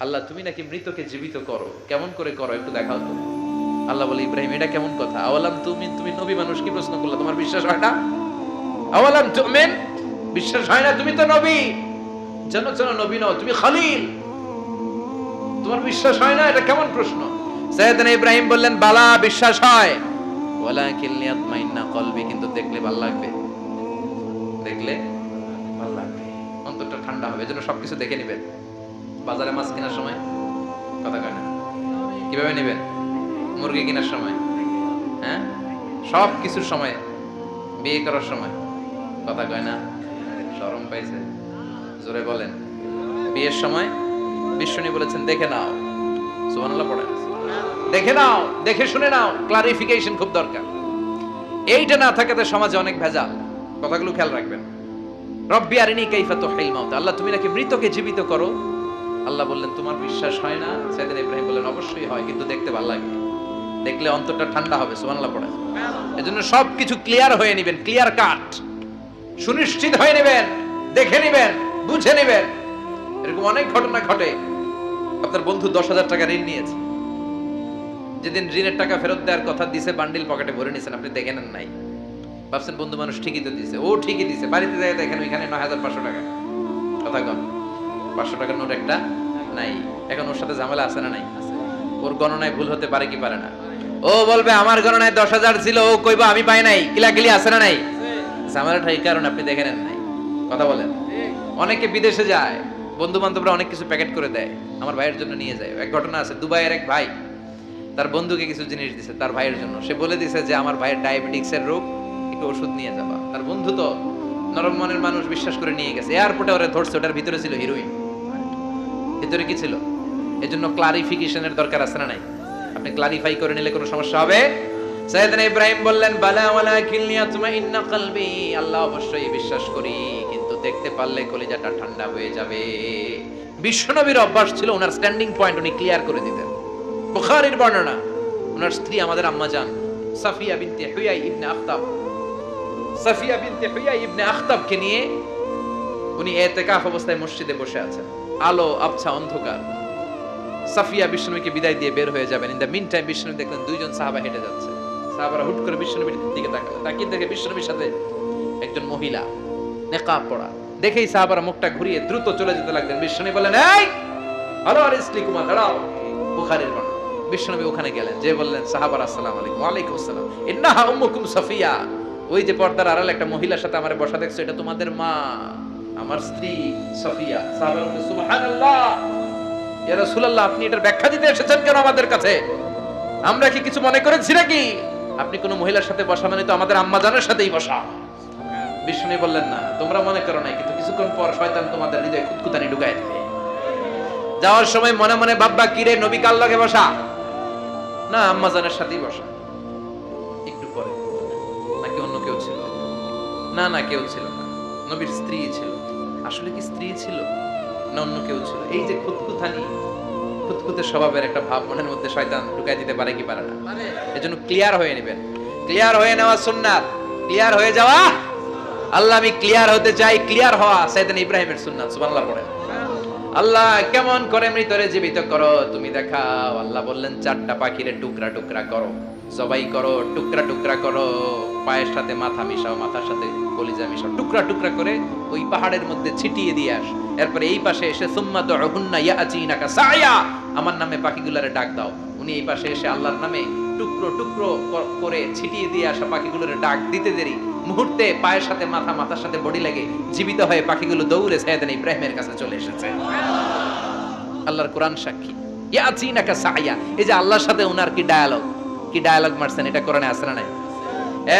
আল্লাহ, তুমি নাকি মৃতকে জীবিত করো। কেমন করে করো? একটু দেখাও তো। আল্লাহ বলে, ইব্রাহিম, এটা কেমন কথা? আওয়ালাম তুমি তুমি নবী মানুষ, কি প্রশ্ন করলে? তোমার বিশ্বাস হয় না? আওয়ালাম তুমেন বিশ্বাস হয় না, তুমি তো নবী। জানো জানো, নবী নও, তুমি খালিল। তোমার বিশ্বাস হয় না? এটা কেমন প্রশ্ন? সৈয়দনা ইব্রাহিম বললেন, বালা, বিশ্বাস হয়। ওয়ালাকিন লিয়াতমাইন্না কলবি, কিন্তু দেখলে ভালো লাগবে। দেখলে ভালো লাগবে। অন্তরটা ঠান্ডা হবে, এজন্য সবকিছু দেখে নেবেন। বাজারে মাছ কেনার সময়? কথা কয় না। কীভাবে নেবেন? মুরগি কেনার সময়? হ্যাঁ? সব কিছুর সময়। বিয়ে করার সময়। কথা কয় না? শরম পাইছে। জোরে বলেন। বিয়ের সময়? বিশ্বনী বলেছেন, দেখে নাও। সুবহানাল্লাহ পড়েন। দেখে নাও, দেখে শুনে নাও। ক্লারিফিকেশন খুব দরকার। এইটা না থাকাতে সমাজে অনেক ভেজাল। কথাগুলো খেয়াল রাখবেন। রব্বি আরিনি কাইফা তুহিল মাউত। আল্লাহ, তুমি নাকি মৃতকে জীবিত করো আল্লাহ বললেন, তোমার বিশ্বাস হয় না? সেদিন ইব্রাহিম বললেন, অবশ্যই হয়, কিন্তু দেখতে ভালো লাগে। দেখলে অন্তরটা ঠান্ডা হবে, সুবহানাল্লাহ পড়েন এজন্য সব কিছু ক্লিয়ার হয়ে নেবেন, ক্লিয়ার কাট। সুনিশ্চিত হয়ে নেবেন, দেখে নেবেন, বুঝে নেবেন। এরকম অনেক ঘটনা ঘটে। আপনার বন্ধু দশ হাজার টাকা ঋণ নিয়েছে। যেদিন ঋণের টাকা ফেরত দেওয়ার কথা দিছে, বান্ডিল পকেটে ভরে নিয়েছেন আপনি দেখে নেন নাই। ভাবছেন বন্ধু মানুষ ঠিকই তো দিছে। ও ঠিকই দিছে। বাড়িতে যাই দেখেন ওইখানে নয় হাজার পাঁচশো টাকা। কথা কন, পাঁচশো টাকার নোট একটা নাই। এখন ওর সাথে ঝামেলা আছে না নাই? ওর গণনায় ভুল হতে পারে কি পারে না? ও বলবে, আমার গণনায় দশ হাজার ছিল, ও কইবা, আমি পাই নাই। কিলাকিলি আছে না নাই? ঝামেলাটা এই কারণে আপনি দেখে নেন নাই। কথা বলেন। অনেকে বিদেশে যায় বন্ধু বান্ধবরা অনেক কিছু প্যাকেট করে দেয়, আমার ভাইয়ের জন্য নিয়ে যায়। এক ঘটনা আছে, দুবাইয়ের এক ভাই, তার বন্ধুকে কিছু জিনিস দিছে, তার ভাইয়ের জন্য। সে বলে দিছে যে, আমার ভাইয়ের ডায়াবেটিক্সের রোগ, একটু ওষুধ নিয়ে যাবা। তার বন্ধু তো নরম মনের মানুষ, বিশ্বাস করে নিয়ে গেছে। এয়ারপোর্টে ওরা ধরছে, ওটার ভিতরে ছিল হিরোইন ভিতরে কি ছিল? এজন্য ক্লারিফিকেশনের দরকার আছে না নাই? আপনি ক্লারিফাই করে নিলে কোনো সমস্যা হবে? ইব্রাহিম বললেন, বালা ওয়ালা কিলনিয়া তুমাইন্না কলবি। আল্লাহ অবশ্যই বিশ্বাস করি, কিন্তু দেখতে পারলে কলিজাটা ঠান্ডা হয়ে যাবে। বিশ্বনবীর অভ্যাস ছিল ওনার স্ট্যান্ডিং পয়েন্ট উনি ক্লিয়ার করে দিতেন। বুখারীর বর্ণনা, ওনার স্ত্রী আমাদের আম্মা জান, সাফিয়া বিনতে হুয়াই ইবনে আখতাব। সাফিয়া বিনতে হুয়াই ইবনে আখতাবকে নিয়ে উনি এতেকাফ অবস্থায় মসজিদে বসে আছেন। আলো আবছা অন্ধকার। সাফিয়া বিষ্ণুকে বিদায় দিয়ে বের হয়ে যাবেন। In the mean time Bishnu দেখলেন দুইজন সাহাবা হেঁটে যাচ্ছে। সাহাবারা হুট করে বিষ্ণুবীর দিকে তাকালো তাকিয়ে দেখে বিষ্ণুবীর সাথে একজন মহিলা, নেকাব পড়া। দেখেই সাহাবারা মুখটা ঘুরিয়ে দ্রুত চলে যেতে লাগলেন। বিষ্ণু বললেন, এই হলো আর ইসলি কুমার দাঁড়াও। বুখারীর বর্ণনা বিষ্ণুনবী ওখানে গেলেন। যে বললেন, সাহাবার আসসালাম আলাইকুম। ওয়ালাইকুম আসসালাম। ইন্নাহা উম্মুকুম সাফিয়া। ওই যে পর্দার আড়ালে একটা মহিলার সাথে আমার বসা দেখছ, এটা তোমাদের মা। আমার স্ত্রী সাফিয়া। সুবহানাল্লাহ। ইয়া রাসূলুল্লাহ, আপনি এটার ব্যাখ্যা দিতে এসেছেন কেন আমাদের কাছে? আমরা কি কিছু মনে করেছি নাকি? আপনি কোনো মহিলার সাথে বসা মানে তো আমাদের আম্মা জানের সাথেই বসা। বিষ্ণু বললেন, না, তোমরা মনে করো নাই, কিন্তু কিছুক্ষণ পর শয়তান তোমাদের হৃদয়ে খুঁতখুতানি ঢুকায় দিবে। যাওয়ার সময় মনে মনে বাব্বা কিরে নবী কাল লগে বসা? না আম্মা জানের সাথেই বসা। একটু পরে। নাকি অন্য কেউ ছিল? না না, কেউ ছিল না। নবীর স্ত্রী ছিল। আসলে কি স্ত্রী ছিল? না অন্য কেউ ছিল? এই যে খুঁতখুতানি খুঁতখুতে স্বভাবের একটা ভাব মনের মধ্যে শয়তান ঢুকাই দিতে পারে কি পারে না? এজন্য ক্লিয়ার হয়ে নেবেন। ক্লিয়ার হয়ে নেওয়া সুন্নাত। ক্লিয়ার হয়ে যাওয়া? আল্লাহ আমি ক্লিয়ার হতে চাই ক্লিয়ার হওয়া সাইদান ইব্রাহিমের সুন্নাত সুবহানাল্লাহ পড়েন। আল্লাহ কেমন করে মৃতরে জীবিত করো? তুমি দেখাও। আল্লাহ বললেন চারটা পাখিরে টুকরা টুকরা করো। সবাই করো, টুকরা টুকরা করো, পায়ের সাথে মাথা মিশাও, মাথার সাথে কলিজা মিশাও, টুকরা টুকরা করে ওই পাহাড়ের মধ্যে ছিটিয়ে দিয়ে আস। এরপরে এই পাশে এসে, সুম্মা দুহুন্না ইয়াচিনাকা সায়া আমার নামে পাখিগুলারে ডাক দাও। উনি এই পাশে এসে আল্লাহর নামে টুকরো টুকরো করে ছিটিয়ে দিয়ে আসা পাখিগুলোরে ডাক দিতে দেরি। মুহূর্তে পায়ের সাথে মাথা, মাথার সাথে বডি লাগে, জীবিত হয়ে পাখিগুলো দৌড়ে সাইয়েদান ইব্রাহিমের কাছে চলে এসেছে। আল্লাহর কোরআন সাক্ষী। ইয়াচিনাকা সায়া। এই যে আল্লাহর সাথে উনার কি ডায়ালগ কি ডায়ালগ মারছেন এটা কোরআনে আছে না নাই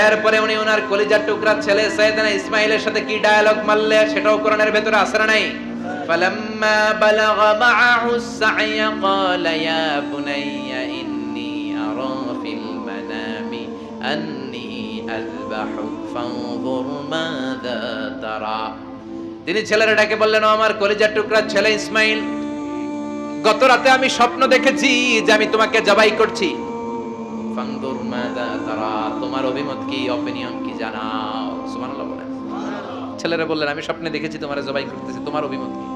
এরপরে উনি ওনার কলিজার টুকরা ছেলে সাইয়েদানা ইসমাইলের সাথে কি ডায়ালগ মারলে সেটাও কোরআনের ভেতরে আছে না নাই فلما بلغ معه السعي قال يا بني إني أرى في المنام أني أذبحك فانظر ماذا ترى তিনি ছেলেরা ডাকে বললেন "ও আমার কলিজার টুকরা ছেলে ইসমাইল গত রাতে আমি স্বপ্ন দেখেছি যে আমি তোমাকে জবাই করছি অভিমত কি অপিনিয়ন কি জানাও। সুবহানাল্লাহ বলেন। ছেলেরা বললেন, আমি স্বপ্নে দেখেছি তোমার জবাই করতেছি, তোমার অভিমত কি?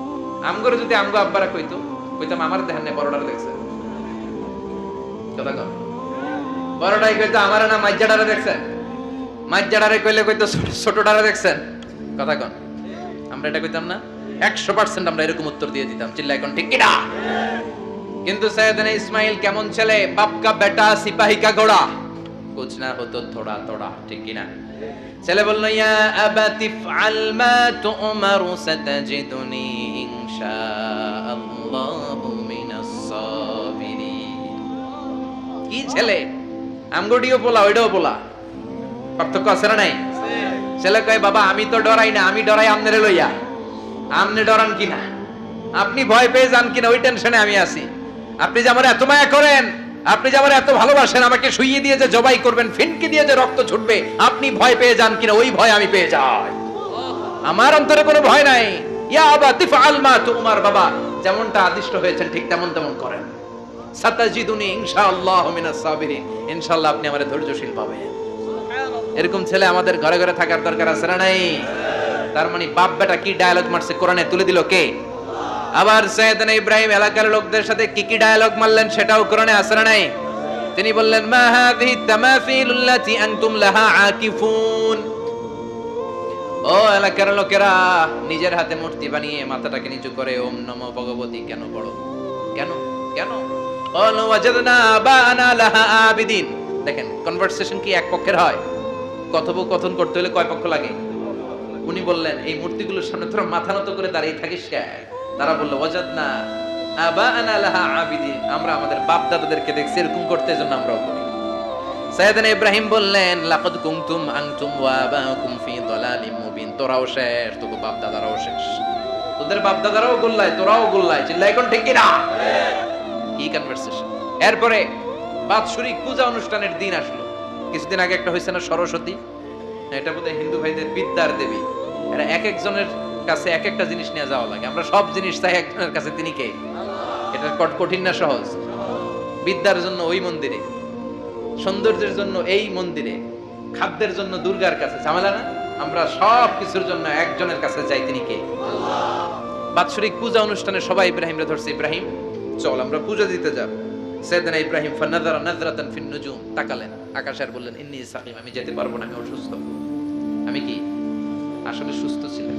আমগরে যদি আমগো আব্বারা কইতো, কইতাম, আমার দেখেন না বড়টারে দেখছেন কথা বড়টাই কইতো, আমার না মাজ্জাডারে দেখছেন মাজ্জাডারে কইলে কইতো দেখছেন? কথা আমরা এটা কইতাম না, একশো পার্সেন্ট আমরা এরকম উত্তর দিয়ে দিতাম। চিল্লা, এখন ঠিক কিনা? কিন্তু সৈয়দনা ইসমাইল কেমন ছেলে? বাপকা বেটা, সিপাহি কা ঘোড়া। কুছ না হতো থোড়া থোড়া ঠিক কিনা ছেলে বলল ইয়া আবাতি ফাল মা তুমারু সাতাজিদুনি ইনশাআল্লাহু মিনাস সাবিরিন কি ছেলে আমগডিও পোলা ওইটাও পোলা পার্থক্য আছে না নাই ছেলে কয় বাবা আমি তো ডরাই না আমি ডরাই আমনেরে লইয়া আমনে ডরান কিনা আপনি ভয় পেয়ে যান কিনা ওই টেনশনে আমি আছি আপনি যে আমার এত মায়া করেন আপনি যে আমার এত ভালোবাসেন, আমাকে শুইয়ে দিয়ে যে জবাই করবেন, ফিনকি দিয়ে যে রক্ত ছুটবে, আপনি ভয় পেয়ে যান কিনা, ওই ভয় আমি পেয়ে যাই। আমার অন্তরে কোনো ভয় নাই। ধৈর্যশীল পাবেন। এরকম ছেলে আমাদের ঘরে ঘরে থাকার দরকার আছে না নাই? তার মানে বাপ বেটা কি ডায়ালগ মারছে? কোরআনে তুলে দিল কে? আবার সৈয়দনা ইব্রাহিম এলাকার লোকদের সাথে কি কি ডায়ালগ মারলেন সেটাও কোরআনে আসরা নাই? তিনি বললেন, মা হাযিহি তামাসিলুল্লাতি আনতুম লাহা আকিফুন। ও এলাকার লোকেরা, নিজের হাতে মূর্তি বানিয়ে মাথাটাকে নিচু করে, ওম নমো ভগবতী, কেন পড়ো? কেন? কেন? অলু ওয়াজাদনা আবানা লাহা আবিদিন। দেখেন কনভারসেশন কি এক পক্ষের হয়? কথোপকথন করতে হলে কয় পক্ষ লাগে? উনি বললেন, এই মূর্তিগুলোর সামনে তোরা মাথা নত করে দাঁড়িয়ে থাকিস কেন তারা বলল, ওয়াজাদনা আবাআনা লাহা আবিদিন। আমরা আমাদের বাপ দাদাদেরকে দেখছি, এরকম করতে জন্য আমরাও করি। সাইয়েদনা ইব্রাহিম বললেন, লাকাদ কুনতুম আনতুম ওয়া আবাউকুম ফি দালালিম মুবিন। তোরাও শেষ, তোকে বাপ দাদারাও শেষ। তোদের বাপ দাদারাও গোল্লায়, তোরাও গোল্লায়। চিল্লাই কোন ঠিক কিনা? কি কনভারসেশন এরপরে বাৎসরিক পূজা অনুষ্ঠানের দিন আসলো। কিছুদিন আগে একটা হয়েছে না সরস্বতী? এটা বোধহয় হিন্দু ভাইদের বিদ্যার দেবী। এরা এক একজনের কাছে এক একটা জিনিস নিয়ে যাওয়া লাগে। আমরা সব জিনিস চাই একজনের কাছে। তিনি কে? এটা কঠিন না সহজ। বিদ্যার জন্য ওই মন্দিরে, সৌন্দর্যের জন্য এই মন্দিরে, খাদ্যের জন্য দুর্গার কাছে। ঝামেলা না? আমরা সব কিছুর জন্য একজনের কাছে যাই। তিনি কে? বাৎসরিক পূজা অনুষ্ঠানে সবাই ইব্রাহিমরে ধরছে। ইব্রাহিম, চল আমরা পূজা দিতে যাব। সেদিনা ইব্রাহিম ফানাদারা নাজরাতান ফিন নুজুম তাকালেন আকাশ আর বললেন, ইন্নী সাকিম, আমি যেতে পারব না, আমি অসুস্থ। আমি কি আসলে সুস্থ ছিলাম?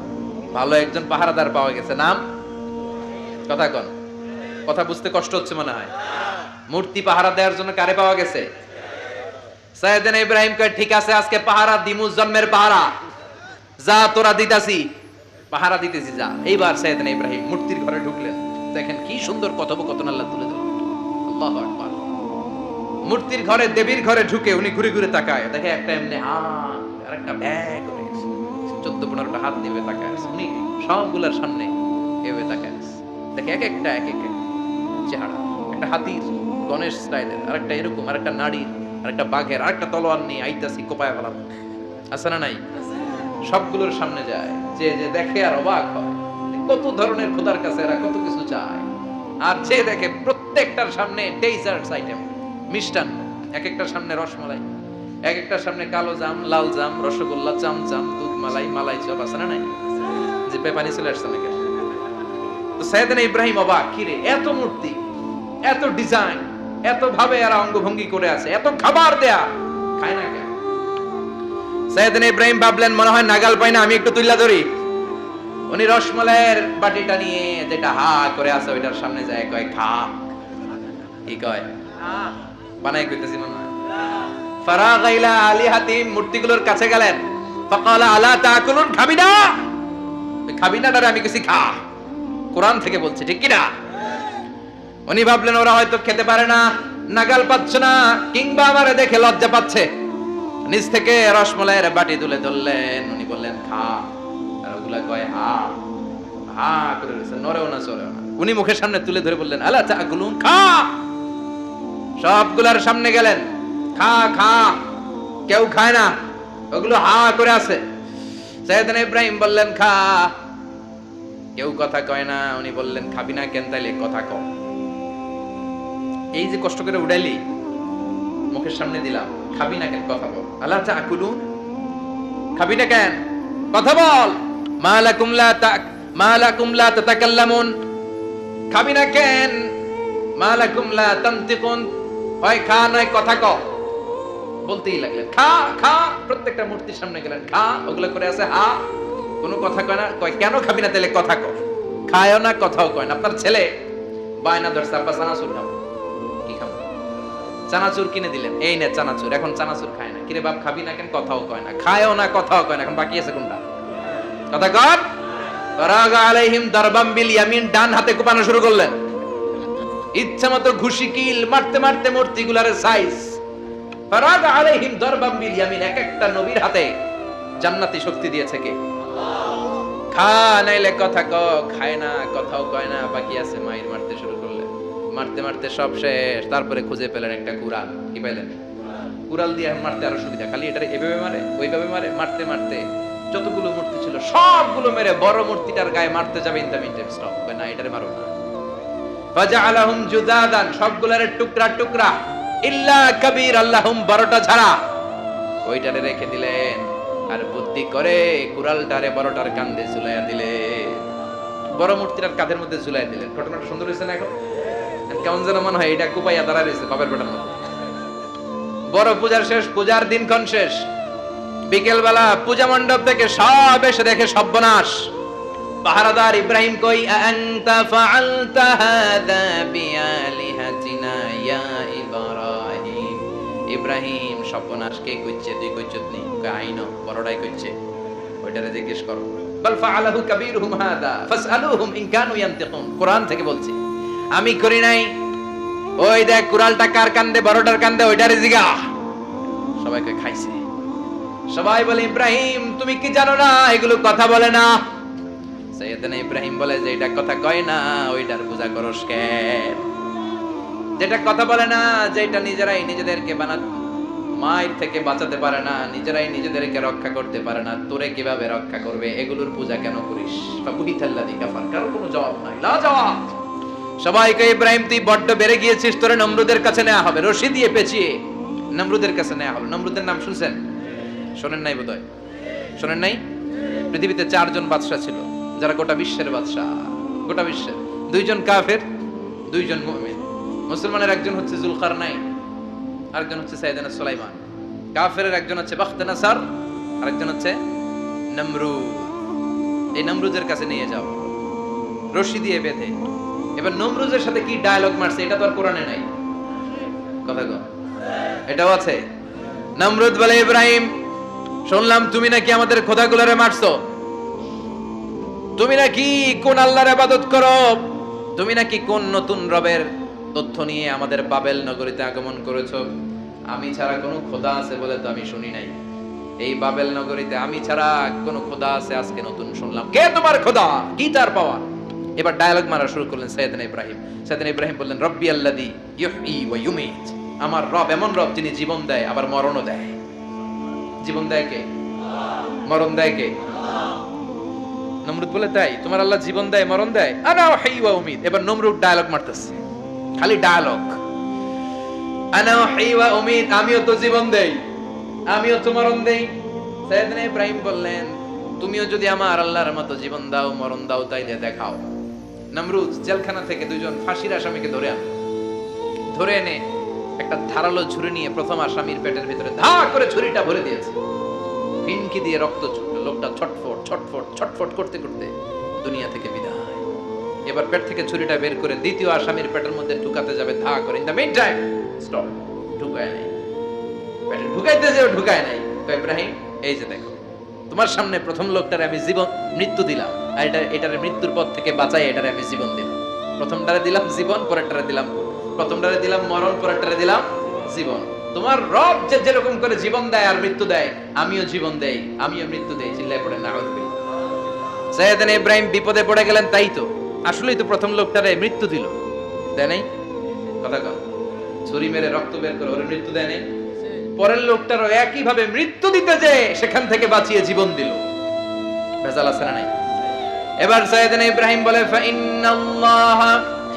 ভালো একজন পাহারাদার পাওয়া গেছে। নাম? কথা কন। কথা বুঝতে কষ্ট হচ্ছে মনে হয়। মূর্তি পাহারা দেওয়ার জন্য কারে পাওয়া গেছে? সাইয়েদিন ইব্রাহিম কয়, ঠিক আছে, আজকে পাহারা দিমুজ জন্মের পাহারা। যা তোরা দিতাছি। পাহারা দিতেছি যা। এইবার সাইয়েদিন ইব্রাহিম মূর্তির ঘরে ঢুকলেন। দেখেন কি সুন্দর কথোপকথন আল্লাহ তুলে দিলেন আল্লাহু আকবার। মূর্তির ঘরে, দেবীর ঘরে ঢুকে উনি ঘুরে ঘুরে তাকায়। দেখে একটা এমনি হাত আর একটা ব্যাগ। চোদ্দ পনেরোটা হাত নেবে আছে। উনি সবগুলার সামনে এভাবে আছে। দেখে এক একটা, এক এক চেহারা। একটা হাতির, গণেশ স্টাইলের আর একটা এরকম আর একটা নারীর আর একটা বাঘের আর একটা তলোয়ার নিয়ে আইতাছি কোপায় ফেলাম আছে না নাই? সবগুলোর সামনে যায়। যে যে দেখে আর অবাক হয়। কত ধরনের খোদার কাছে এরা কত কিছু চায়। আর যে দেখে প্রত্যেকটার সামনে ডেজার্টস আইটেম। মিষ্টান্ন। এক একটার সামনে রসমালাই। এক একটার সামনে কালো জাম, লাল জাম, রসগোল্লা, চামচাম, দুধ মালাই মালাই চপ আছে না নাই? যে পেপানি চলে আসছে নাকি? ইব্রাহিম অবাক কিরে এত মূর্তি, এত ডিজাইন এত ভাবে এরা অঙ্গভঙ্গি করে আছে, এত খাবার দেয়া, খায় না কেন? ইব্রাহিম ভাবলেন, মনে হয় নাগাল পাই না, আমি একটু তুইলা ধরি। উনি রসমালাইয়ের বাটিটা নিয়ে যেটা হা করে আছে, ওইটার সামনে যায়, কয় খা কি কয়? বানাই কইতেছি মনে মূর্তিগুলোর কাছে গেলেন। খাবি খাবি না আমি খা। থেকে ঠিক উনি ভাবলেন, ওরা হয়তো খেতে পারে না, নাগাল পাচ্ছে না, কিংবা আমারে দেখে লজ্জা পাচ্ছে। নিজ থেকে রসমলাইয়ের বাটি তুলে ধরলেন। উনি বললেন, খা। আর ওগুলা কয়, হা। হা করে নরেও না চলেও না। উনি মুখের সামনে তুলে ধরে বললেন, আলা চা খা। সবগুলার সামনে গেলেন। খা খা। কেউ খায় না। ওগুলো হা করে আছে। সৈয়দনা ইব্রাহিম বললেন, খা। কেউ কথা কয় না। উনি বললেন, খাবি না কেন তাইলে? কথা কম এই যে কষ্ট করে উড়াইলি, মুখের সামনে দিলাম। খাবি না কেন? কথা বল। আল্লাহ চা কুলুন খাবি না কেন? কথা বল। মালাকুম লা তাক মালাকুম লা তাতাকাল্লামুন। খাবি না কেন? মালাকুম লা তানতিকুন? হয় খা, নয় কথা ক। বলতেই লাগলেন, খা খা। প্রত্যেকটা মূর্তির সামনে গেলেন, খা। ওগুলো করে আছে, হা। কোনো কথা কয় না, কয়, কেন খাবি না? তাহলে কথা ক খায়ও না, কথাও কয় না। আপনার ছেলে? বায়না ধরছে, আব্বা, চানাচুর খাব কি খাব? চানাচুর কিনে দিলেন। এই নে চানাচুর, এখন চানাচুর খায় না। কিরে বাপ, খাবি না কেন? কথাও কয় না। খায়ও না, কথাও কয় না। এখন বাকি আছে কোনটা? কথা কর ফরাগ আলাইহিম দারবাম বিল ইয়ামিন, ডান হাতে কোপানো শুরু করলেন। ইচ্ছা মতো ঘুষি, কিল, মারতে মারতে মূর্তিগুলার সাইজ ফরাগ আলাইহিম দারবাম ইয়ামিন, এক একটা নবীর হাতে জান্নাতি শক্তি দিয়েছে কে? খা, নাইলে কথা ক, খায় না, কথাও কয় না, বাকি আছে মারতে শুরু করলেন মারতে মারতে সব শেষ, তারপরে খুঁজে পেলেন একটা কুরাল কি পাইলেন? কুরাল দিয়ে মারতে আরও সুবিধা, খালি এটা এভাবে মারে, ওইভাবে মারে, মারতে মারতে। যতগুলো মূর্তি ছিল, সবগুলো মেরে বড় মূর্তিটার গায়ে মারতে যাবে ইন স্টপ না, এটারে মারো না। ফাজআলাহুম জুদাদান, সবগুলার টুকরা টুকরা। ইল্লা কবির বড়টা ছাড়া। ওইটারে রেখে দিলেন। আর বুদ্ধি করে বড়টার কান্দে ঝুলাইয়া দিলে বড় মূর্তিটার কাঁধের মধ্যে ঝুলাই দিলেন। ঘটনাটা সুন্দর হয়েছে না এখন? কেমন যেন মনে হয় এটা কুপাইয়া রয়েছে বাপের মধ্যে বড় পূজার শেষ, পূজার দিনক্ষণ শেষ। বিকেল বেলা পূজা মণ্ডপ থেকে সব এসে দেখে সর্বনাশ পাহারাদার ইব্রাহিম কই আনতা বিআলিহাতিনা ইব্রাহিম। ইব্রাহিম সর্বনাশ কে কইছে তুই কাইনো বড়টাই কইছে ওইটারে জিজ্ঞেস করো। বাল ফাআলাহু কাবীরুহুম হাদা, ফাসআলুহুম ইন কানু ইয়ান্তিকুন। কোরআন থেকে আমি করি নাই। ওই দেখ কুরালটা কার কান্দে, বড়টার কান্দে, ওইটারে জিগা। সবাইকে খাইছে। সবাই বলে, ইব্রাহিম, তুমি কি জানো না? এগুলো কথা বলে না। সৈয়দনা ইব্রাহিম বলে যে, এটা কথা কয় না, ওইটার পূজা করস কেন? যেটা কথা বলে না, যেটা নিজেরাই নিজেদেরকে বানা মায়ের থেকে বাঁচাতে পারে না, নিজেরাই নিজেদেরকে রক্ষা করতে পারে না, তোরে কীভাবে রক্ষা করবে, এগুলোর পূজা কেন করিস? কারও কোনো জবাব নাই লা জবাব সবাইকে ইব্রাহিম, তুই বড্ড বেড়ে গিয়েছিস, তোরে নমরুদের কাছে নেওয়া হবে, রশি দিয়ে পেঁচিয়ে। নমরুদের কাছে নেওয়া হবে, নমরুদের নাম শুনছেন? শোনেন নাই বোধহয়? শোনেন নাই? পৃথিবীতে চারজন বাদশা ছিল, যারা গোটা বিশ্বের বাদশা গোটা বিশ্বের। দুইজন কাফের, দুইজন মুমিন। মুসলমানের একজন হচ্ছে জুলকার নাই আরেকজন হচ্ছে সাইদানা সুলাইমান। কাফের একজন হচ্ছে বাখতে নাসার আরেকজন হচ্ছে নমরুদ। এই নমরুদের কাছে নিয়ে যাও। রশি দিয়ে বেঁধে। এবার নমরুজের সাথে কি ডায়লগ মারছে, এটা তো আর কোরআনে নাই। কথা কো এটাও আছে। নমরুদ বলে, ইব্রাহিম, শুনলাম তুমি নাকি আমাদের খোদাগুলোরে মারছো। তুমি নাকি কোন আল্লাহর আবাদত করো? তুমি নাকি কোন নতুন রবের তথ্য নিয়ে আমাদের বাবেল নগরীতে আগমন করেছ। আমি ছাড়া কোনো খোদা আছে বলে তো আমি শুনি নাই। এই বাবেল নগরীতে আমি ছাড়া কোনো খোদা আছে আজকে নতুন শুনলাম। কে তোমার খোদা? কি তার পাওয়া? এবার ডায়ালগ মারা শুরু করলেন সৈয়দনা ইব্রাহিম। সৈয়দনা ইব্রাহিম বললেন, রব্বি আল্লাদি ইউহয়ি ওয়া ইউমিত। আমার রব, এমন রব যিনি জীবন দেয়, আবার মরণও দেয়। জীবন দেয় কে? মরণ দেয় কে? নমরুদ বলে তাই তোমার আল্লাহ জীবন দেয়, মরণ দেয়। আনা ওয়া উমিদ এবার নমরুদ ডায়ালগ মারতেছে। খালি ডায়ালগ আমিও তো জীবন দেই। আমিও তো মরণ দেই। সাইয়েদনা ইব্রাহিম বললেন, তুমিও যদি আমার আল্লাহর মতো জীবন দাও, মরণ দাও, তাইলে দেখাও। নমরুদ জেলখানা থেকে দুইজন ফাঁসির আসামিকে ধরে আন। ধরে এনে একটা ধারালো ছুরি নিয়ে প্রথম আসামির পেটের ভিতরে ধা করে ছুরিটা ভরে দিয়েছে। ফিনকি দিয়ে রক্ত ছুটলো। লোকটা ছটফট ছটফট ছটফট করতে করতে দুনিয়া থেকে বিদায়। এবার পেট থেকে ছুরিটা বের করে দ্বিতীয় আসামির পেটের মধ্যে ঢুকাতে যাবে, ধা করে। In the mean time stop ঢুকায় নাই। পেটে ঢুকাইতে যে ঢুকায় নাই। তো ইব্রাহিম, এই যে দেখো, তোমার সামনে প্রথম লোকটারে আমি জীবন, মৃত্যু দিলাম। আর এটা, এটারে মৃত্যুর পথ থেকে বাঁচাই, এটারে আমি জীবন দিলাম। প্রথমটারে দিলাম জীবন, পরেরটারে দিলাম প্রথমটারে দিলাম মরণ, পরেরটারে দিলাম জীবন। তোমার রব যে যেরকম করে জীবন দেয় আর মৃত্যু দেয়, আমিও জীবন দেই, আমিও মৃত্যু দেই, চিল্লায় পড়ে না সৈয়দান ইব্রাহিম বিপদে পড়ে গেলেন, তাই তো। আসলেই তো প্রথম লোকটারে মৃত্যু দিল। দেয় নাই? কথা কম ছুরি মেরে রক্ত বের করে ওরে মৃত্যু দেয় নাই? পরের লোকটারও একই ভাবে মৃত্যু দিতে যে সেখান থেকে বাঁচিয়ে জীবন দিল। ভেজাল আছে না নাই? এবার সাইয়েদনা ইব্রাহিম বলে, ফাইন্নাল্লাহ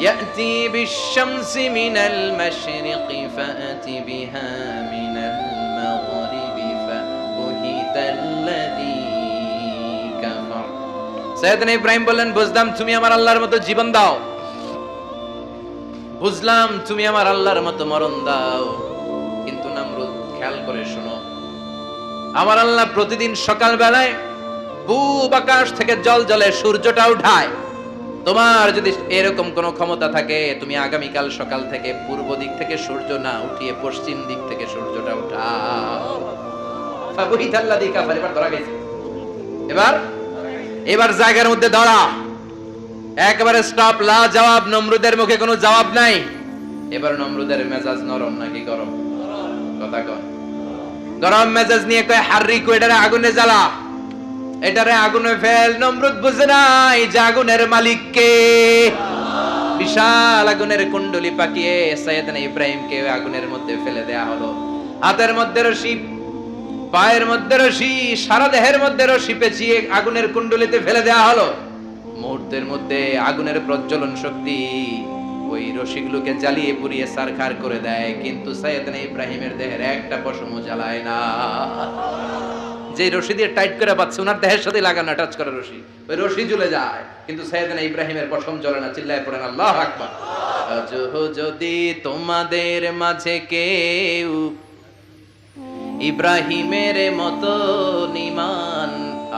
ইয়াতি বিশ-শামসি মিনাল মাশরিকি ফাআতি বিহা মাগরিবি সাইয়েদনা ইব্রাহিম বললেন, বুঝলাম তুমি আমার আল্লাহর মতো জীবন দাও। বুঝলাম তুমি আমার আল্লাহর মতো মরণ দাও। কিন্তু নামরুদ, খেয়াল করে শোনো। আমার আল্লাহ প্রতিদিন সকাল বেলায় পূব আকাশ থেকে জল জলে সূর্যটা উঠায়। তোমার যদি এরকম কোনো ক্ষমতা থাকে, তুমি আগামীকাল সকাল থেকে পূর্ব দিক থেকে সূর্য না উঠিয়ে পশ্চিম দিক থেকে সূর্যটা উঠাও। এবার এবার জায়গার মধ্যে ধরা একবারে স্টপ লা জবাব নমরুদের মুখে কোনো জবাব নাই। এবার নমরুদের মেজাজ নরম নাকি গরম? কথা কয় গরম মেজাজ নিয়ে কয়, হাররি কয়টারে আগুনে জ্বালা। এটারে আগুনে ফেল, নমরুদ বুঝে নাই যে আগুনের মালিক কে। বিশাল আগুনের কুণ্ডলি পাকিয়ে সৈয়দনা ইব্রাহিমকে আগুনের মধ্যে ফেলে দেয়া হলো। হাতের মধ্যে রশি পায়ের মধ্যে রশি, সারা দেহের মধ্যে রশি পেঁচিয়ে আগুনের কুণ্ডলিতে ফেলে দেয়া হলো। মুহূর্তের মধ্যে আগুনের প্রজ্বলন শক্তি ওই রশিগুলোকে জ্বালিয়ে পুড়িয়ে সারখার করে দেয়, কিন্তু সৈয়দনা ইব্রাহিমের দেহের একটা পশমও জ্বালায় না। যে রশি দিয়ে টাইট করে পাচ্ছে ওনার দেহের সাথে লাগানো টাচ করা রশি, ওই রশি জ্বলে যায়, কিন্তু সৈয়দনা ইব্রাহিমের পশম জ্বলে না, চিল্লায় পড়েন, আল্লাহ আকবার। যদি তোমাদের মাঝে কেউ ইব্রাহিমের মতো নিমান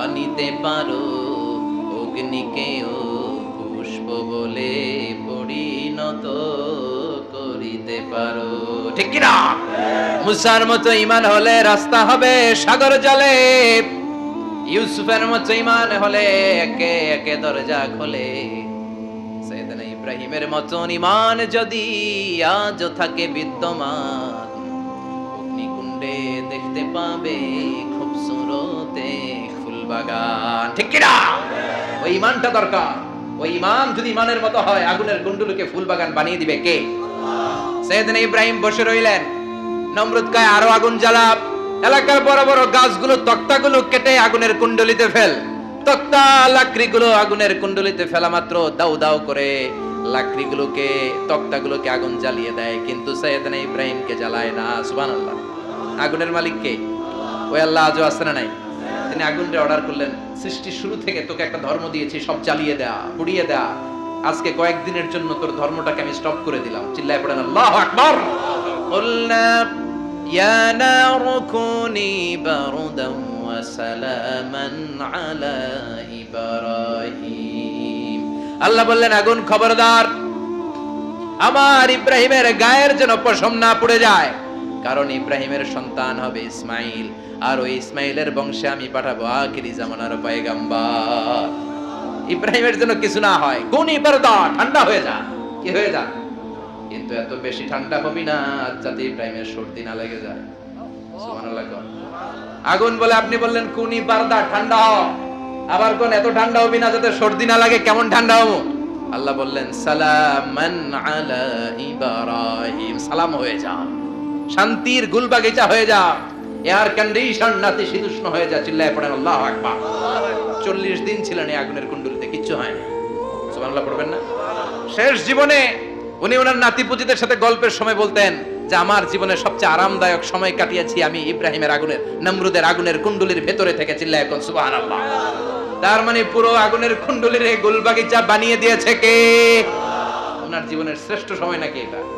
আনিতে পারো। অগ্নিকেও পুষ্প বলে পরিণত করিতে পারো। ঠিক কিনা? মুসার মতো ইমান হলে রাস্তা হবে সাগর জলে। ইউসুফের মতো ইমান হলে একে একে দরজা খোলে। সৈয়দনা ইব্রাহিমের মতন ইমান যদি আজ থাকে বিদ্যমান অগ্নিকুণ্ডে দেখতে পাবে খুব সুরতে ফুলবাগান ঠিক কিনা? ওই ইমানটা দরকার। ওই ইমান যদি ইমানের মতো হয়, আগুনের কুণ্ডুলকে ফুলবাগান বানিয়ে দিবে কে? সৈয়দনা ইব্রাহিম বসে রইলেন। নমরুদ কয়, আরও আগুন জ্বালা এলাকার বড় বড় গাছগুলো, তক্তাগুলো কেটে আগুনের কুণ্ডলিতে ফেল। তক্তা, লাকড়িগুলো আগুনের কুণ্ডলিতে ফেলা মাত্র দাউ দাউ করে লাকড়িগুলোকে, তক্তাগুলোকে আগুন জ্বালিয়ে দেয়। কিন্তু সৈয়দনা ইব্রাহিমকে জ্বালায় না, সুবহানাল্লাহ। আগুনের মালিক কে ওই আল্লাহ আজও আসে না নাই তিনি আগুনটা অর্ডার করলেন সৃষ্টির শুরু থেকে তোকে একটা ধর্ম দিয়েছি সব জ্বালিয়ে দেয়া পুড়িয়ে দেয়া আজকে কয়েকদিনের জন্য তোর ধর্মটাকে আমি স্টপ করে দিলাম চিল্লায় পড়েন আল্লাহ আকবার قلنا يا نار كوني بردا وسلاما على إبراهيم আল্লাহ বললেন আগুন খবরদার আমার ইব্রাহিমের গায়ের যেন পশম না পড়ে যায় কারণ ইব্রাহিমের সন্তান হবে ইসমাইল। আর ওই ইসমাইলের বংশে আমি পাঠাবো আখিরি জামানার পায়গাম্বার। ইব্রাহিমের জন্য কিছু না হয় কোন ইবারদা ঠান্ডা হয়ে যা। কি হয়ে যা? কিন্তু এত বেশি ঠান্ডা হবি না যাতে ইব্রাহিমের সর্দি না লেগে যায়। আগুন বলে আপনি বললেন কুনি বারদা ঠান্ডা হ আবার কোন, এত ঠান্ডা হবি না, যাতে সর্দি না লাগে, কেমন ঠান্ডা হব? আল্লাহ বললেন, সালামান আলা ইব্রাহিম। সালাম হয়ে যা শান্তির গুলবাগিচা হয়ে যা এয়ার কন্ডিশন নাতে শীতুষ্ণ হয়ে যা, চিল্লায় পড়েন, আল্লাহ আকবার। চল্লিশ দিন ছিলেন এই আগুনের কুণ্ডলিতে, কিচ্ছু হয় না। সুবহানাল্লাহ পড়বেন না? শেষ জীবনে উনি ওনার নাতি পুজিদের সাথে গল্পের সময় বলতেন যে, আমার জীবনের সবচেয়ে আরামদায়ক সময় কাটিয়েছি আমি ইব্রাহিমের আগুনের, নমরুদের আগুনের কুণ্ডলির ভেতরে থেকে, চিল্লায় এখন, সুবহানাল্লাহ। তার মানে পুরো আগুনের কুণ্ডলির এই গোলবাগিচা বানিয়ে দিয়েছে কে? ওনার জীবনের শ্রেষ্ঠ সময় নাকি এটা?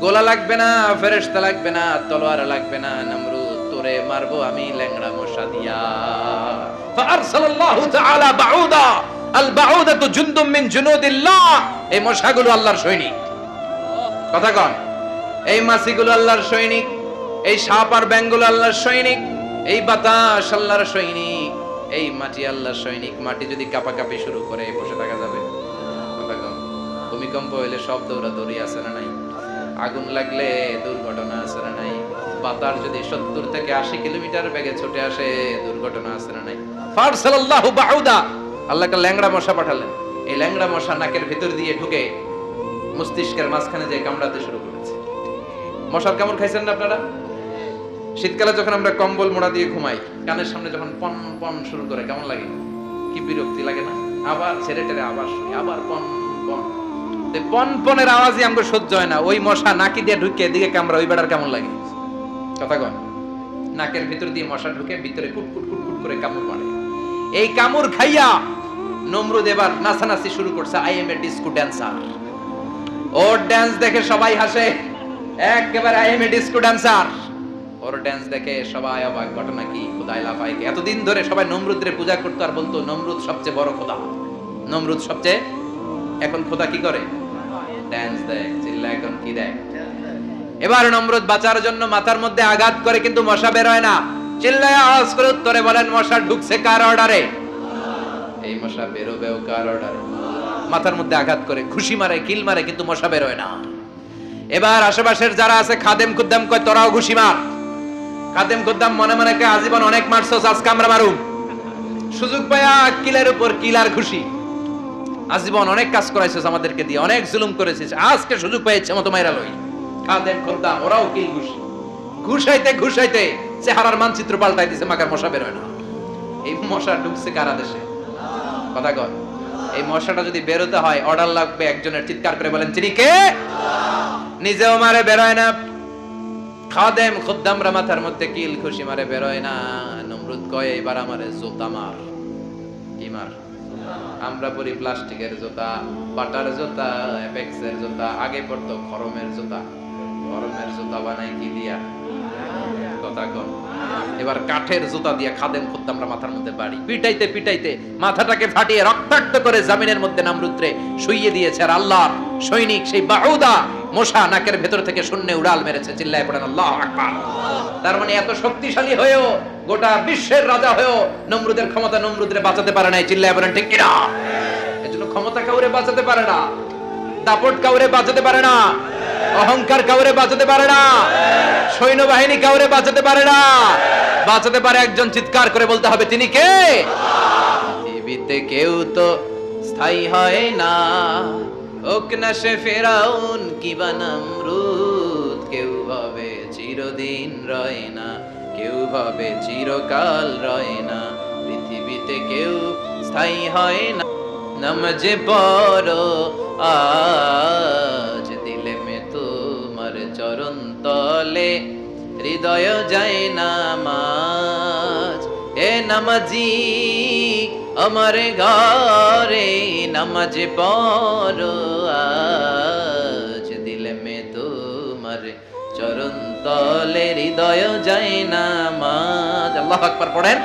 গোলা লাগবে না, ফেরেশতা লাগবে না, তলোয়ার লাগবে না, নমরুদ তোরে মারবো আমি ল্যাংড়া মশা দিয়া। ফারসালাল্লাহু তাআলা বাউদা, আল বাউদাতু জুনদুম মিন জুনুদিল্লাহ। এই মশাগুলো আল্লাহর সৈনিক। কথা কন। এই মাছিগুলো আল্লাহর সৈনিক, এই সাপ আর ব্যাঙগুলো আল্লাহর সৈনিক, এই বাতাস আল্লাহর সৈনিক, এই মাটি আল্লাহর সৈনিক। মাটি যদি কাঁপাকাঁপি শুরু করে, বসে থাকা যাবে। ভূমিকম্প হইলে সব দৌড়াদৌড়ি আছে না নাই? আগুন লাগলে দুর্ঘটনা না নাই। বাতাস যদি সত্তর থেকে আশি কিলোমিটার বেগে ছুটে আসে, দুর্ঘটনা না নাই। ফারসালাল্লাহু বাউদা। আল্লাহ ল্যাংড়া মশা পাঠালেন। এই ল্যাংড়া মশা নাকের ভিতর দিয়ে ঢুকে মস্তিষ্কের মাঝখানে যে কামড়াতে শুরু করেছে। মশার কামড় খাইছেন না আপনারা? শীতকালে যখন আমরা কম্বল মোড়া দিয়ে ঘুমাই, কানের সামনে যখন পন পন শুরু করে, কেমন লাগে? কি বিরক্তি লাগে না? আবার ছেড়ে টেরে আবার শুই আবার পন পন। তো পন পনেরো আওয়াজই আমাকে সহ্য হয় না। ওই মশা নাকি দিয়ে ঢুকে দিকে কামড়া ওই বেড়ার কেমন লাগে? কথা কন নাকের ভিতর দিয়ে মশা ঢুকে ভিতরে কুট কুট কুট কুট করে কামড় মারে। এই কামড় খাইয়া নমরুদ এবার নাচানাচি শুরু করছে I am a disco dancer or dance দেখে সবাই হাসে। একেবারে I am a disco dancer or dance দেখে সবাই অবাক। ঘটনা কি? খোদাই লাফাই এতদিন ধরে সবাই নমরুদ্রে পূজা করতো আর বলতো, নমরুদ সবচেয়ে বড় খোদা। নমরুদ সবচেয়ে এখন খোদা কি করে? ড্যান্স দেয় চিল্লা এখন কি দেয় এবার নমরুদ বাঁচার জন্য মাথার মধ্যে আঘাত করে কিন্তু মশা বের হয় না। চিল্লায় আওয়াজ করে উত্তরে বলেন মশা ঢুকছে কার অর্ডারে এই মশা বেরোবেও কার অর্ডারে মাথার মধ্যে আঘাত করে খুশি মারে কিল মারে কিন্তু মশা বেরোয় না। এবার আশেপাশের যারা আছে খাদেম খুদ্দাম কয় তোরাও ঘুষি মার। খাদেম খুদ্দাম মনে মনে কয় আজীবন অনেক মারছস আজকে আমরা মারুম। সুযোগ পায়া কিলের উপর কিলার খুশি। আজীবন অনেক কাজ করাইছিস আমাদেরকে দিয়ে, অনেক জুলুম করেছিস। আজকে সুযোগ পেয়েছে মতো মাইরা লই। খাদেম খুদ্দাম ওরাও কিল ঘুষি? ঘুষাইতে ঘুষাইতে চেহারার মানচিত্র পাল্টাই দিছে, মাকার মশা বেরোয় না। এই মশা ঢুকছে কারা দেশে? কথা কর এই মশাটা যদি বেরোতে হয় অর্ডার লাগবে একজনের চিৎকার করে বলেন তিনি কে? নিজেও মারে বেরোয় না। খাদেম খুদ্দামরা মাথার মধ্যে কিল খুশি মারে বেরোয় না। নমরুদ কয় এবার আমারে জুতা মার। কি মার? আমরা পরি প্লাস্টিকের জুতা, বাটার জুতা, এপেক্সের জুতা, আগে পড়তো খরমের জুতা। খরমের জুতা বানাই কি দিয়া? কথা কন। এবার কাঠের জুতা দিয়ে খাদেম খুদ্দামরা মাথার মধ্যে বাড়ি। পিটাইতে পিটাইতে মাথাটাকে ফাটিয়ে রক্তাক্ত করে জামিনের মধ্যে নামরুদ্রে শুইয়ে দিয়েছে আর আল্লাহ সৈনিক সেই বাহুদা মশা নাকের ভেতর থেকে শূন্য উড়াল মেরেছে, চিল্লায় পড়েন আল্লাহ আকবার। তার মানে এত শক্তিশালী হয়েও গোটা বিশ্বের রাজা হয়েও নমরুদের ক্ষমতা নমরুদরে বাঁচাতে পারে নাই, চিল্লায় পড়েন ঠিক কিনা? এজন্য ক্ষমতা কাউরে বাঁচাতে পারে না, দাপট কাউরে বাঁচাতে পারে না, অহংকার কাউরে বাঁচাতে পারে না, সৈন্যবাহিনী কাউরে বাঁচাতে পারে না, বাঁচাতে পারে একজন চিৎকার করে বলতে হবে, তিনি কে? পৃথিবীতে কেউ তো স্থায়ী হয় না না সে ফেরাউন কি বানামরুদ কেউ ভাবে চিরদিন রয় না, কেউ ভাবে চিরকাল রয় না, পৃথিবীতে কেউ স্থায়ী হয় না। নমজে পড়ো আজ দিলে মে তোমার চরণ তলে, হৃদয় যায় না নামাজ। এ নামাজি, আমার ঘরে নামাজ পড়ো আজ তলে হৃদয় যায় নামাজ। আল্লাহ আকবার পড়েন।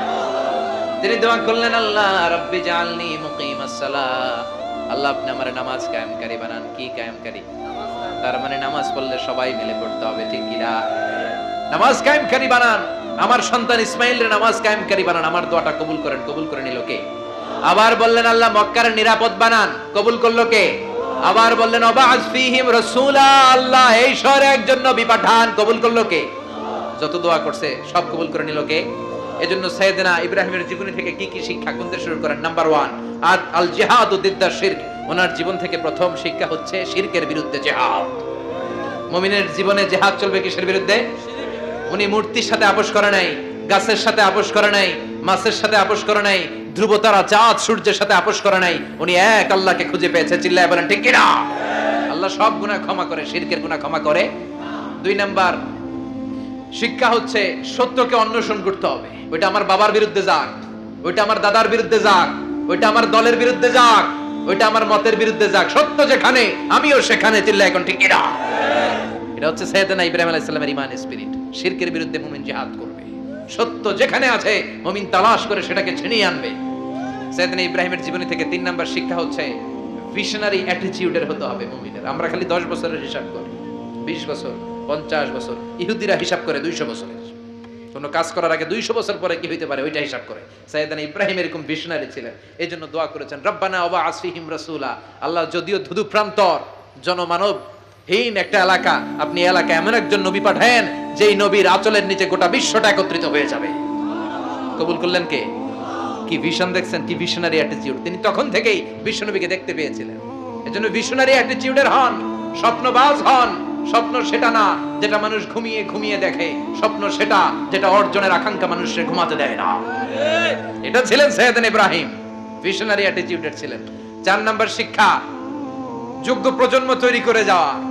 তিনি দোয়া করলেন, আল্লাহ, রব্বি জালনি সালাহ আল্লাহ, আপনি আমার নামাজ কায়েমকারী বানান। কি কায়েমকারী? তার মানে নামাজ পড়লে সবাই মিলে পড়তে হবে, ঠিক কিনা নামাজ কায়েমকারী বানান। আমার সন্তান ইসমাইলের নামাজ কায়েমকারী বানান। আমার দোয়াটা কবুল করেন। কবুল করে নিল কে? আবার বললেন, আল্লাহ, মক্কার নিরাপদ বানান। কবুল করল কে? আবার বললেন আল্লাহ এই শহরে একজন নবী পাঠান। কবুল করল কে? যত দোয়া করছে, সব কবুল করে নিল কে? এজন্য সৈয়দনা ইব্রাহিমের জীবনী থেকে কি কি শিক্ষা গুনতে শুরু করেন? নাম্বার ওয়ান, আদ আল জিহাদ ও দিদ্দা শিরক। ওনার জীবন থেকে প্রথম শিক্ষা হচ্ছে শিরকের বিরুদ্ধে জেহাদ। মুমিনের জীবনে জেহাদ চলবে কিসের বিরুদ্ধে? উনি মূর্তির সাথে আপোষ করে নাই। গাছের সাথে আপোষ করে নাই, মাছের সাথে আপোষ করে নাই, ধ্রুবতারা চাঁদ সূর্যের সাথে আপোষ করে নাই, উনি এক আল্লাহকে খুঁজে পেয়েছে, চিল্লায় বলেন, ঠিক কিনা? আল্লাহ সব গুনাহ ক্ষমা করে, শিরকের গুনাহ ক্ষমা করে। দুই নাম্বার, শিক্ষা হচ্ছে সত্যকে অন্বেষণ করতে হবে। ওইটা আমার বাবার বিরুদ্ধে যাক, ওইটা আমার দাদার বিরুদ্ধে যাক, ওইটা আমার দলের বিরুদ্ধে যাক, ওইটা আমার মতের বিরুদ্ধে যাক। সত্য যেখানে, আমিও সেখানে চিল্লা এখন, ঠিক এটা হচ্ছে সৈয়দনা ইব্রাহিম আলাইহিস সালামের ইমান স্পিরিট শিরকের বিরুদ্ধে মুমিন জিহাদ করবে সত্য যেখানে আছে, মুমিন তালাশ করে সেটাকে ছিনিয়ে আনবে। সৈয়দনা ইব্রাহিমের জীবনী থেকে তিন নাম্বার শিক্ষা হচ্ছে ভিশনারি হতে হবে মুমিনের। আমরা খালি 10 বছরের হিসাব করি, বিশ বছর, পঞ্চাশ বছর, ইহুদিরা হিসাব করে দুইশো বছরের। কোনো কাজ করার আগে দুইশো বছর পরে কি হইতে পারে ওইটা হিসাব করে। সাইদান ইব্রাহিম এরকম ভিশনারি ছিলেন এই জন্য দোয়া করেছেন, রব্বানা অবা আসফিহিম রাসূলা আল্লাহ যদিও ধুধু প্রান্তর, জনমানব হীন একটা এলাকা। আপনি এই এলাকায় এমন একজন নবী পাঠায়েন, যেই নবীর আঁচলের নিচে গোটা বিশ্বটা একত্রিত হয়ে যাবে। কবুল করলেন কে? কি ভিশন দেখছেন? কি ভিশনারি অ্যাটিটিউড তিনি তখন থেকেই বিশ্বনবীকে দেখতে পেয়েছিলেন। এজন্য ভিশনারি অ্যাটিটিউডের হন, স্বপ্নবাজ হন, স্বপ্ন সেটা না, যেটা মানুষ ঘুমিয়ে ঘুমিয়ে দেখে। স্বপ্ন সেটা, যেটা অর্জনের আকাঙ্ক্ষা মানুষের ঘুমাতে দেয় না। এটা ছিলেন সৈয়দান ইব্রাহিম। ভিশনারি অ্যাটিটিউডের ছিলেন। চার নাম্বার শিক্ষা, যোগ্য প্রজন্ম তৈরি করে যাওয়া।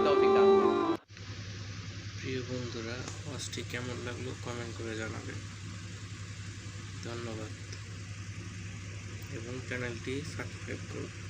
ওয়াজটি কেমন লাগল কমেন্ট করে জানাবেন ধন্যবাদ। এবং চ্যানেলটি সাবস্ক্রাইব করুন